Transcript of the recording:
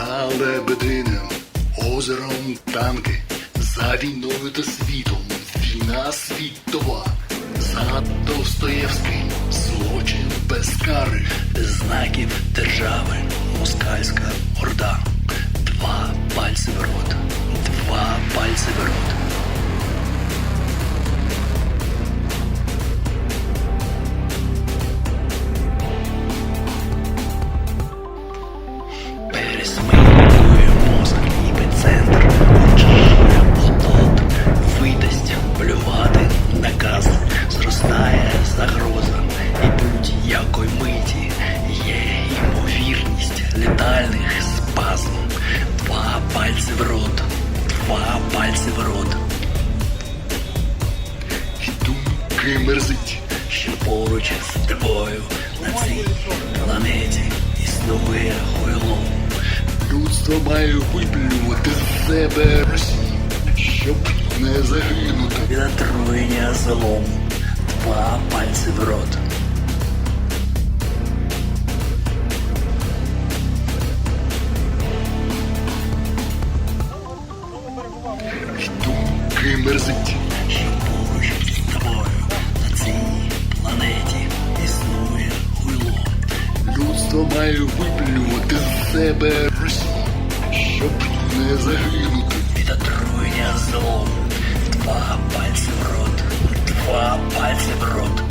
За лебединим озером танки, за війною та світом, війна світова, за Достоєвським, злочин без кари, знаків держави, москальська орда, два пальці в рот, два пальці в рот. Пересмикує мозок, ніби центр, очищує оплот, видасть плювати наказ, зростає загроза, і будь-якої миті є ймовірність летальних спазм. Два пальці в рот, два пальці в рот. І думки мерзить, що поруч з тобою на цій планеті існує хуйло. Людство має виплювати з себе Росію, щоб не загинути від отруєння злом. Два пальці в рот. Думки мерзить, що поруч з тобою на цій планеті існує хуйло. Людство має виплювати з себе не загинути від отруєння злом. Два пальці в рот, два пальці в рот.